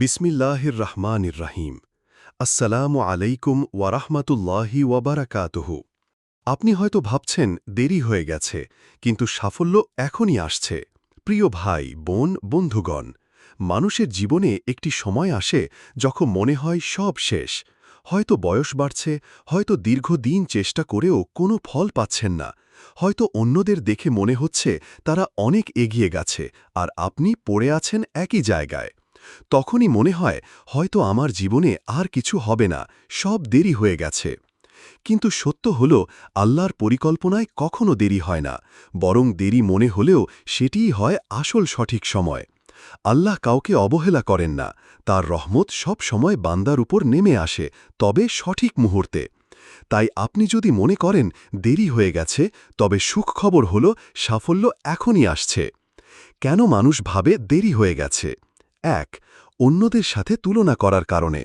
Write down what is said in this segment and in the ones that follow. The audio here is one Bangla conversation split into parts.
বিসমিল্লাহির রহমানির রাহিম আসসালামু আলাইকুম ওয়ারাহমাতুল্লাহি ওয়াবারাকাতুহু। আপনি হয়তো ভাবছেন, দেরি হয়ে গেছে, কিন্তু সাফল্য এখনই আসছে। প্রিয় ভাই, বোন, বন্ধুগণ, মানুষের জীবনে একটি সময় আসে যখন মনে হয় সব শেষ। হয়তো বয়স বাড়ছে, হয়তো দীর্ঘদিন চেষ্টা করেও কোনো ফল পাচ্ছেন না। হয়তো অন্যদের দেখে মনে হচ্ছে তারা অনেক এগিয়ে গেছে, আর আপনি পড়ে আছেন একই জায়গায়। তখনই মনে হয় হয়তো আমার জীবনে আর কিছু হবে না, সব দেরি হয়ে গেছে। কিন্তু সত্য হল, আল্লাহর পরিকল্পনায় কখনো দেরি হয় না, বরং দেরি মনে হলেও সেটিই হয় আসল সঠিক সময়। আল্লাহ কাউকে অবহেলা করেন না, তার রহমত সব সময় বান্দার উপর নেমে আসে, তবে সঠিক মুহূর্তে। তাই আপনি যদি মনে করেন দেরি হয়ে গেছে, তবে সুখ খবর হল সাফল্য এখনই আসছে। কেন মানুষ ভাবে দেরি হয়ে গেছে? এক, অন্যদের সাথে তুলনা করার কারণে।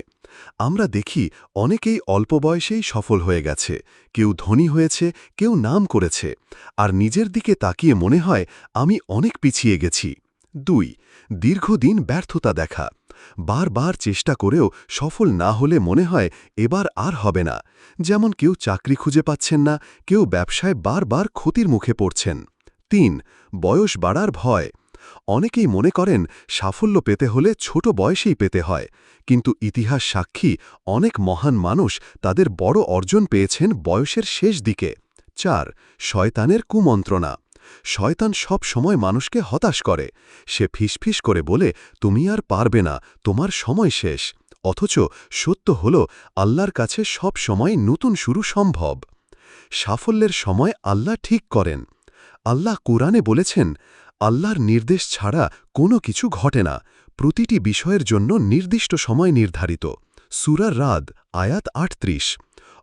আমরা দেখি অনেকেই অল্প বয়সেই সফল হয়ে গেছে, কেউ ধনী হয়েছে, কেউ নাম করেছে। আর নিজের দিকে তাকিয়ে মনে হয়, আমি অনেক পিছিয়ে গেছি। দুই, দীর্ঘদিন ব্যর্থতা দেখা। বারবার চেষ্টা করেও সফল না হলে মনে হয়, এবার আর হবে না। যেমন কেউ চাকরি খুঁজে পাচ্ছেন না, কেউ ব্যবসায় বারবার ক্ষতির মুখে পড়ছেন। তিন, বয়স বাড়ার ভয়। অনেকেই মনে করেন সাফল্য পেতে হলে ছোট বয়সেই পেতে হয়, কিন্তু ইতিহাস সাক্ষী অনেক মহান মানুষ তাদের বড় অর্জন পেয়েছেন বয়সের শেষ দিকে। চার, শয়তানের কুমন্ত্রণা। শয়তান সব সময় মানুষকে হতাশ করে। সে ফিসফিস করে বলে, তুমি আর পারবে না, তোমার সময় শেষ। অথচ সত্য হল, আল্লাহর কাছে সব সময় নতুন শুরু সম্ভব। সাফল্যের সময় আল্লাহ ঠিক করেন। আল্লাহ কোরআনে বলেছেন আল্লাহর নির্দেশ ছাড়া কোনো কিছু ঘটে না। প্রতিটি বিষয়ের জন্য নির্দিষ্ট সময় নির্ধারিত। সুরার রাদ, আয়াত আটত্রিশ।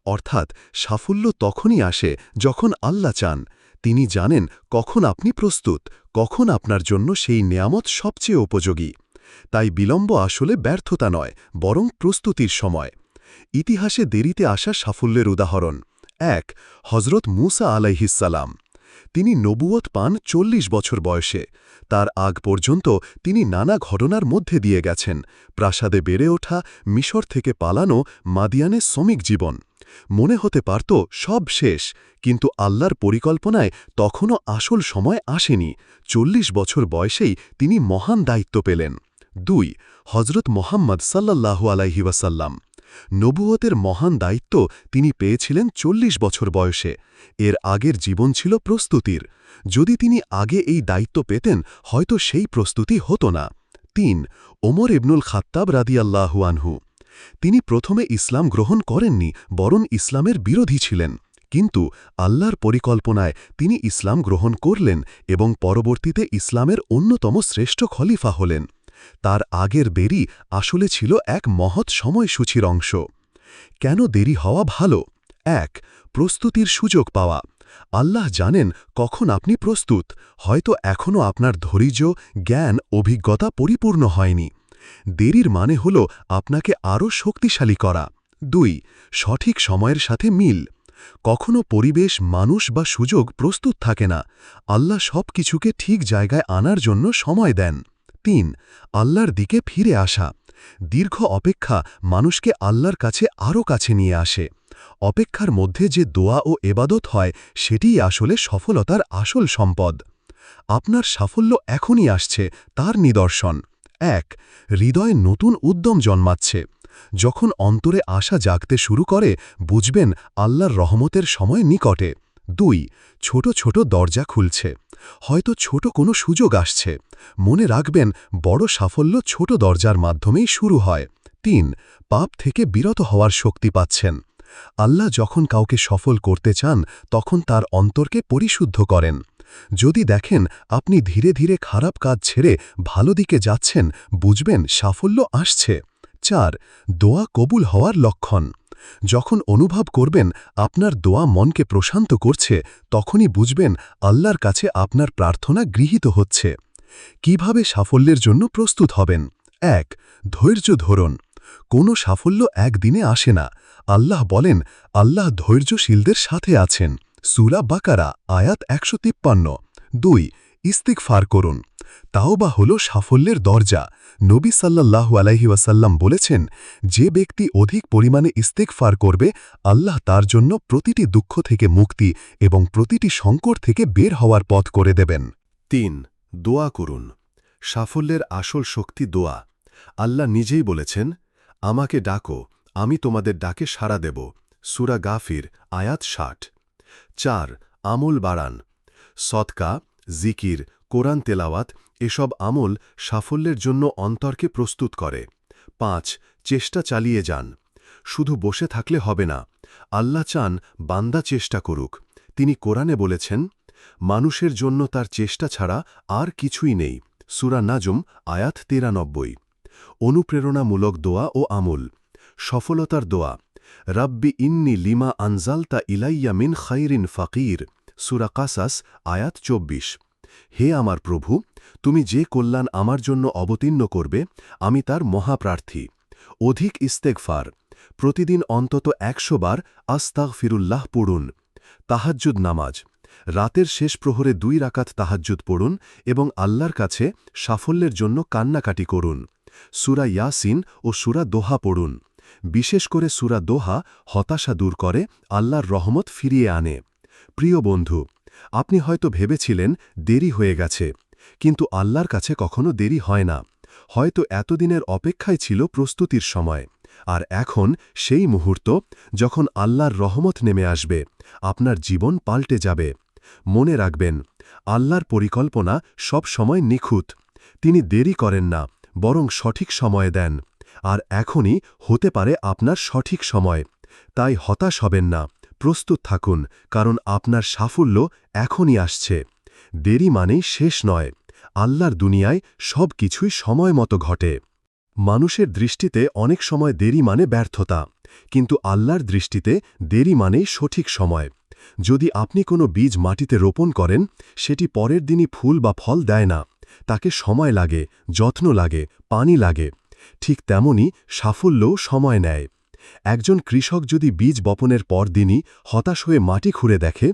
অর্থাৎ সাফল্য তখনই আসে যখন আল্লাহ চান। তিনি জানেন কখন আপনি প্রস্তুত, কখন আপনার জন্য সেই নেয়ামত সবচেয়ে উপযোগী। তাই বিলম্ব আসলে ব্যর্থতা নয়, বরং প্রস্তুতির সময়। ইতিহাসে দেরিতে আসা সাফল্যের উদাহরণ। এক হজরত মুসা আলাইহিসাল্লাম তিনি নবুয়ত পান চল্লিশ বছর বয়সে। তার আগ পর্যন্ত তিনি নানা ঘটনার মধ্যে দিয়ে গেছেন। প্রাসাদে বেড়ে ওঠা, মিশর থেকে পালানো মাদিয়ানে শ্রমিক জীবন। মনে হতে পারত সব শেষ, কিন্তু আল্লাহর পরিকল্পনায় তখনও আসল সময় আসেনি। চল্লিশ বছর বয়সেই তিনি মহান দায়িত্ব পেলেন। দুই হজরত মোহাম্মদ সাল্লাহু আলাইহিওয়াসাল্লাম নবুয়তের মহান দায়িত্ব তিনি পেয়েছিলেন চল্লিশ বছর বয়সে। এর আগের জীবন ছিল প্রস্তুতির। যদি তিনি আগে এই দায়িত্ব পেতেন, হয়তো সেই প্রস্তুতি হতো না। তিন, ওমর ইবনুল খাত্তাব রাদিয়াল্লাহু আনহু। তিনি প্রথমে ইসলাম গ্রহণ করেননি, বরং ইসলামের বিরোধী ছিলেন। কিন্তু আল্লাহর পরিকল্পনায় তিনি ইসলাম গ্রহণ করলেন এবং পরবর্তীতে ইসলামের অন্যতম শ্রেষ্ঠ খলিফা হলেন। তার আগের দেরি আসলে ছিল এক মহৎ সময়সূচির অংশ। কেন দেরি হওয়া ভালো? এক, প্রস্তুতির সুযোগ পাওয়া। আল্লাহ জানেন কখন আপনি প্রস্তুত। হয়তো এখনও আপনার ধৈর্য, জ্ঞান, অভিজ্ঞতা পরিপূর্ণ হয়নি। দেরির মানে হল আপনাকে আরও শক্তিশালী করা। দুই, সঠিক সময়ের সাথে মিল। কখনো পরিবেশ, মানুষ বা সুযোগ প্রস্তুত থাকে না। আল্লাহ সব কিছুকে ঠিক জায়গায় আনার জন্য সময় দেন। তিন, আল্লাহর দিকে ফিরে আসা। দীর্ঘ অপেক্ষা মানুষকে আল্লাহর কাছে আরও কাছে নিয়ে আসে। অপেক্ষার মধ্যে যে দোয়া ও এবাদত হয়, সেটিই আসলে সফলতার আসল সম্পদ। আপনার সাফল্য এখনই আসছে, তার নিদর্শন। এক, হৃদয়ে নতুন উদ্যম জন্মাচ্ছে। যখন অন্তরে আশা জাগতে শুরু করে, বুঝবেন আল্লাহর রহমতের সময় নিকটে। দুই, ছোট ছোট দরজা খুলছে। হয়তো ছোট কোনো সুযোগ আসছে। মনে রাখবেন, বড় সাফল্য ছোট দরজার মাধ্যমেই শুরু হয়। তিন, পাপ থেকে বিরত হওয়ার শক্তি পাচ্ছেন। আল্লাহ যখন কাউকে সফল করতে চান, তখন তার অন্তরকে পরিশুদ্ধ করেন। যদি দেখেন, আপনি ধীরে ধীরে খারাপ কাজ ছেড়ে ভালো দিকে যাচ্ছেন, বুঝবেন সাফল্য আসছে। চার, দোয়া কবুল হওয়ার লক্ষণ। যখন অনুভব করবেন আপনার দোয়া মনকে প্রশান্ত করছে, তখনই বুঝবেন আল্লাহর কাছে আপনার প্রার্থনা গৃহীত হচ্ছে। কীভাবে সাফল্যের জন্য প্রস্তুত হবেন? এক, ধৈর্য ধরুন। কোনো সাফল্য একদিনে আসে না। আল্লাহ বলেন, আল্লাহ ধৈর্যশীলদের সাথে আছেন। সুরা বাকারা, আয়াত একশো তিপ্পান্ন। দুই ইস্তিকফার করুন। তাও বা হল সাফল্যের দরজা। নবী সাল্লাল্লাহু আলাইহি ওয়াসাল্লাম বলেছেন, যে ব্যক্তি অধিক পরিমাণে ইস্তেকফার করবে, আল্লাহ তার জন্য প্রতিটি দুঃখ থেকে মুক্তি এবং প্রতিটি সংকট থেকে বের হওয়ার পথ করে দেবেন। তিন, দোয়া করুন। সাফল্যের আসল শক্তি দোয়া। আল্লাহ নিজেই বলেছেন, আমাকে ডাকো, আমি তোমাদের ডাকে সাড়া দেব। সুরা গাফির, আয়াত ষাট। চার, আমল বাড়ান। সৎকা জিকির কোরআন তেলাওয়াত এসব আমল সাফল্যের জন্য অন্তরকে প্রস্তুত করে। পাঁচ, চেষ্টা চালিয়ে যান। শুধু বসে থাকলে হবে না। আল্লাহ চান বান্দা চেষ্টা করুক। তিনি কোরআনে বলেছেন, মানুষের জন্য তার চেষ্টা ছাড়া আর কিছুই নেই। সুরা নাজম, আয়াত তিরানব্বই। অনুপ্রেরণামূলক দোয়া ও আমল। সফলতার দোয়া। রাব্বি ইন্নি লিমা আনজালতা ইলাইয়া মিন খাইরিন ফাকির। সুরা কাসাস, আয়াত চব্বিশ। হে আমার প্রভু, তুমি যে কল্যাণ আমার জন্য অবতীর্ণ করবে, আমি তার মহাপ্রার্থী। অধিক ইস্তেকফার প্রতিদিন অন্তত একশো বার আস্তাগ ফিরুল্লাহ পড়ুন। তাহাজ্জুদ নামাজ। রাতের শেষ প্রহরে দুই রাকাত তাহাজ্জুদ পড়ুন এবং আল্লাহর কাছে সাফল্যের জন্য কান্নাকাটি করুন। সুরা ইয়াসিন ও সুরা দোহা পড়ুন। বিশেষ করে সুরা দোহা হতাশা দূর করে, আল্লাহর রহমত ফিরিয়ে আনে। প্রিয় বন্ধু, আপনি হয়তো ভেবেছিলেন দেরি হয়ে গেছে, কিন্তু আল্লাহর কাছে কখনো দেরি হয় না। হয়তো এতদিনের অপেক্ষায় ছিল প্রস্তুতির সময়, আর এখন সেই মুহূর্ত যখন আল্লাহর রহমত নেমে আসবে, আপনার জীবন পাল্টে যাবে। মনে রাখবেন, আল্লাহর পরিকল্পনা সব সময় নিখুঁত, তিনি দেরি করেন না, বরং সঠিক সময়ে দেন, আর এখনই হতে পারে আপনার সঠিক সময়, তাই হতাশ হবেন না। প্রস্তুত থাকুন, কারণ আপনার সাফল্য এখনই আসছে। দেরি মানেই শেষ নয়। আল্লাহর দুনিয়ায় সব কিছুই সময় মতো ঘটে। মানুষের দৃষ্টিতে অনেক সময় দেরি মানে ব্যর্থতা, কিন্তু আল্লাহর দৃষ্টিতে দেরি মানেই সঠিক সময়। যদি আপনি কোনো বীজ মাটিতে রোপণ করেন, সেটি পরের দিনই ফুল বা ফল দেয় না। তাকে সময় লাগে, যত্ন লাগে, পানি লাগে। ঠিক তেমনি সাফল্যও সময় নেয়। একজন কৃষক যদি বীজ বপনের পর দিনই হতাশ হয়ে মাটি খুঁড়ে দেখে,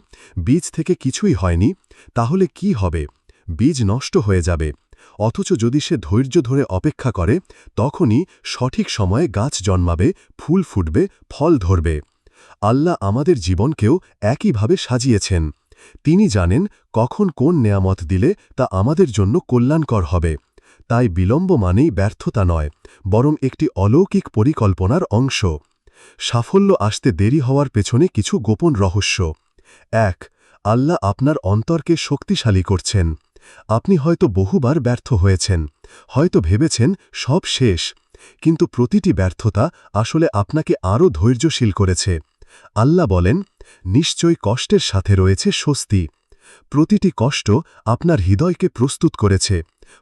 বীজ থেকে কিছুই হয়নি, তাহলে কি হবে? বীজ নষ্ট হয়ে যাবে। অথচ যদি সে ধৈর্য ধরে অপেক্ষা করে, তখনই সঠিক সময়ে গাছ জন্মাবে, ফুল ফুটবে, ফল ধরবে। আল্লাহ আমাদের জীবনকেও একইভাবে সাজিয়েছেন। তিনি জানেন কখন কোন নেয়ামত দিলে তা আমাদের জন্য কল্যাণকর হবে। তাই বিলম্ব মানেই ব্যর্থতা নয়, বরং একটি অলৌকিক পরিকল্পনার অংশ। সাফল্য আসতে দেরি হওয়ার পেছনে কিছু গোপন রহস্য। এক, আল্লাহ আপনার অন্তরকে শক্তিশালী করছেন। আপনি হয়তো বহুবার ব্যর্থ হয়েছেন, হয়তো ভেবেছেন সব শেষ, কিন্তু প্রতিটি ব্যর্থতা আসলে আপনাকে আরও ধৈর্যশীল করেছে। আল্লাহ বলেন, নিশ্চয় কষ্টের সাথে রয়েছে স্বস্তি। প্রতিটি কষ্ট আপনার হৃদয়কে প্রস্তুত করেছে।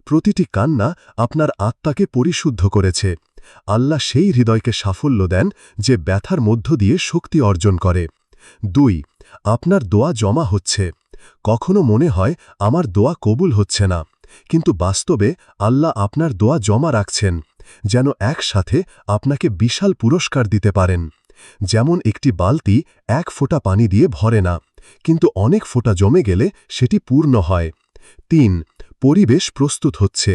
প্রতিটি কান্না আপনার আত্মাকে পরিশুদ্ধ করেছে। আল্লাহ সেই হৃদয়কে সাফল্য দেন যে ব্যথার মধ্য দিয়ে শক্তি অর্জন করে। দুই, আপনার দোয়া জমা হচ্ছে। কখনো মনে হয় আমার দোয়া কবুল হচ্ছে না, কিন্তু বাস্তবে আল্লাহ আপনার দোয়া জমা রাখছেন, যেন একসাথে আপনাকে বিশাল পুরস্কার দিতে পারেন। যেমন একটি বালতি এক ফোঁটা পানি দিয়ে ভরে না, কিন্তু অনেক ফোঁটা জমে গেলে সেটি পূর্ণ হয়। তিন পরিবেশ প্রস্তুত হচ্ছে।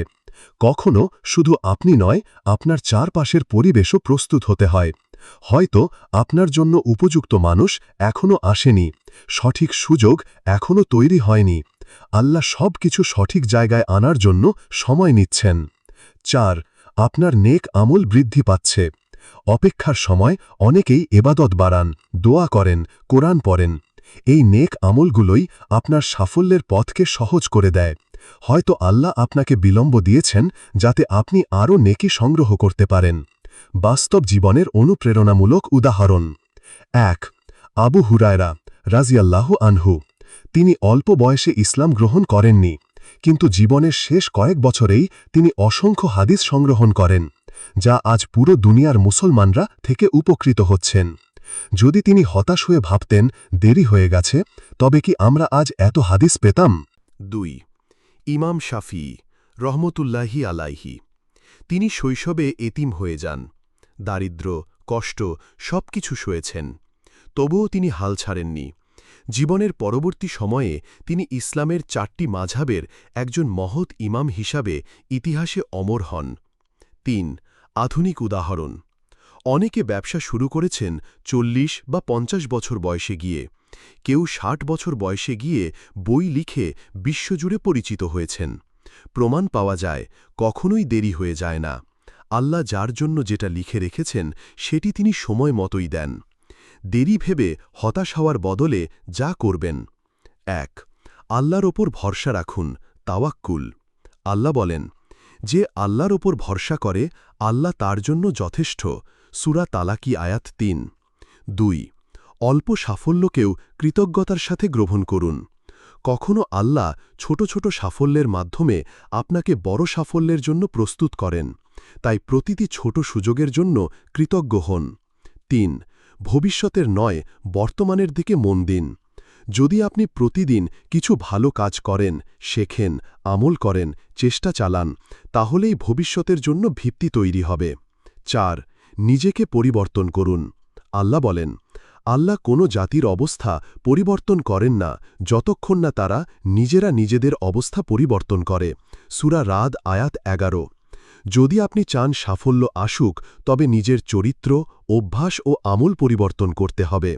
কখনো শুধু আপনি নয়, আপনার চারপাশের পরিবেশও প্রস্তুত হতে হয়। হয়তো আপনার জন্য উপযুক্ত মানুষ এখনও আসেনি। সঠিক সুযোগ এখনও তৈরি হয়নি। আল্লাহ সব কিছু সঠিক জায়গায় আনার জন্য সময় নিচ্ছেন। চার, আপনার নেক আমল বৃদ্ধি পাচ্ছে। অপেক্ষার সময় অনেকেই এবাদত বাড়ান, দোয়া করেন, কোরআন পড়েন। এই নেক আমলগুলোই আপনার সাফল্যের পথকে সহজ করে দেয়। হয়তো আল্লাহ আপনাকে বিলম্ব দিয়েছেন যাতে আপনি আরও নেকি সংগ্রহ করতে পারেন। বাস্তব জীবনের অনুপ্রেরণামূলক উদাহরণ। এক, আবু হুরায়রা রাজিয়াল্লাহ আনহু। তিনি অল্প বয়সে ইসলাম গ্রহণ করেননি, কিন্তু জীবনের শেষ কয়েক বছরেই তিনি অসংখ্য হাদিস সংগ্রহণ করেন, যা আজ পুরো দুনিয়ার মুসলমানরা থেকে উপকৃত হচ্ছেন। যদি তিনি হতাশ হয়ে ভাবতেন দেরি হয়ে গেছে, তবে কি আমরা আজ এত হাদিস পেতাম? দুই ইমাম শাফি রহমতুল্লাহি আলাইহি। তিনি শৈশবে এতিম হয়ে যান। দারিদ্র, কষ্ট সব কিছু সয়েছেন। তবুও তিনি হাল ছাড়েননি। জীবনের পরবর্তী সময়ে তিনি ইসলামের চারটি মাঝাবের একজন মহৎ ইমাম হিসাবে ইতিহাসে অমর হন। তিন, আধুনিক উদাহরণ। অনেকে ব্যবসা শুরু করেছেন চল্লিশ বা পঞ্চাশ বছর বয়সে গিয়ে। কেউ ষাট বছর বয়সে গিয়ে বই লিখে বিশ্বজুড়ে পরিচিত হয়েছেন। প্রমাণ পাওয়া যায়, কখনোই দেরি হয়ে যায় না। আল্লাহ যার জন্য যেটা লিখে রেখেছেন, সেটি তিনি সময় মতোই দেন। দেরি ভেবে হতাশ হওয়ার বদলে যা করবেন। এক, আল্লাহর ওপর ভরসা রাখুন, তাওয়াক্কুল। আল্লাহ বলেন, যে আল্লাহর ওপর ভরসা করে, আল্লাহ তার জন্য যথেষ্ট। সুরা তালাকি আয়াত তিন। দুই অল্প সাফল্যকেও কৃতজ্ঞতার সাথে গ্রহণ করুন। কখনো আল্লাহ ছোট ছোট সাফল্যের মাধ্যমে আপনাকে বড় সাফল্যের জন্য প্রস্তুত করেন। তাই প্রতিটি ছোট সুযোগের জন্য কৃতজ্ঞ হন। তিন, ভবিষ্যতের নয়, বর্তমানের দিকে মন দিন। যদি আপনি প্রতিদিন কিছু ভালো কাজ করেন, শেখেন, আমল করেন, চেষ্টা চালান, তাহলেই ভবিষ্যতের জন্য ভিত্তি তৈরি হবে। চার, নিজেকে পরিবর্তন করুন। আল্লাহ বলেন আল্লাহ কোনো জাতির অবস্থা পরিবর্তন করেন না, যতক্ষণ না তারা নিজেরা নিজেদের অবস্থা পরিবর্তন করে। সুরা রাদ, আয়াত এগারো। যদি আপনি চান সাফল্য আসুক, তবে নিজের চরিত্র, অভ্যাস ও আমল পরিবর্তন করতে হবে।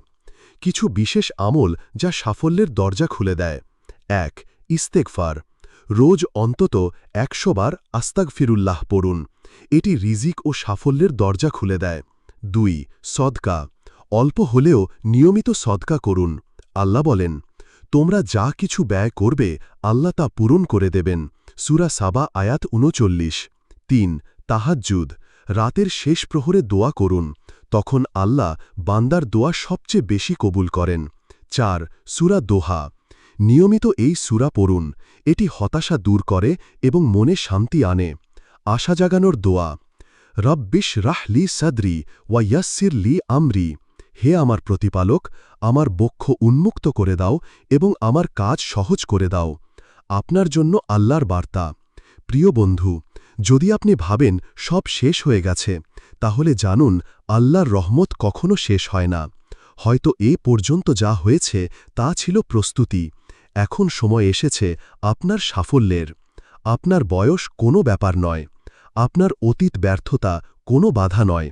কিছু বিশেষ আমল যা সাফল্যের দরজা খুলে দেয়। এক ইস্তেকফার রোজ অন্তত একশো বার আস্তাক ফিরুল্লাহ পড়ুন। এটি রিজিক ও সাফল্যের দরজা খুলে দেয়। দুই, সদকা। অল্প হলেও নিয়মিত সদকা করুন। আল্লাহ বলেন, তোমরা যা কিছু ব্যয় করবে, আল্লাহ তা পূরণ করে দেবেন। সুরা সাবা, আয়াত উনচল্লিশ। তিন, তাহাজ্জুদ। রাতের শেষ প্রহরে দোয়া করুন। তখন আল্লাহ বান্দার দোয়া সবচেয়ে বেশি কবুল করেন। চার, সুরা দোহা। নিয়মিত এই সুরা পড়ুন। এটি হতাশা দূর করে এবং মনে শান্তি আনে। আশা জাগানোর দোয়া। রব্বিশ রাহ লি সাদরি ওয়া ইয়াসির লি আমরি। হে আমার প্রতিপালক, আমার বক্ষ উন্মুক্ত করে দাও এবং আমার কাজ সহজ করে দাও। আপনার জন্য আল্লাহর বার্তা। প্রিয় বন্ধু, যদি আপনি ভাবেন সব শেষ হয়ে গেছে, তাহলে জানুন আল্লাহর রহমত কখনো শেষ হয় না। হয়তো এ পর্যন্ত যা হয়েছে তা ছিল প্রস্তুতি। এখন সময় এসেছে আপনার সাফল্যের। আপনার বয়স কোনো ব্যাপার নয়। আপনার অতীত ব্যর্থতা কোনো বাধা নয়।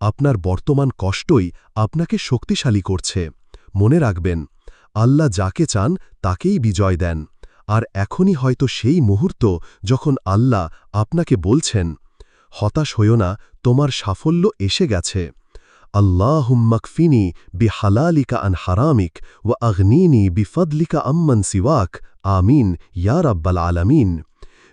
আপনার বর্তমান কষ্টই আপনাকে শক্তিশালী করছে। মনে রাখবেন, আল্লাহ যাকে চান তাকেই বিজয় দেন। আর এখনই হয়তো সেই মুহূর্ত যখন আল্লাহ আপনাকে বলছেন, হতাশ হইও না, তোমার সাফল্য এসে গেছে। আল্লাহুম্মাকফিনি বি হালালিকা আন হারামিক ওয়া আগনিনি বিফদলিকা আম্মান সিওয়াক। আমিন, ইয়া রাব্বাল আলামিন।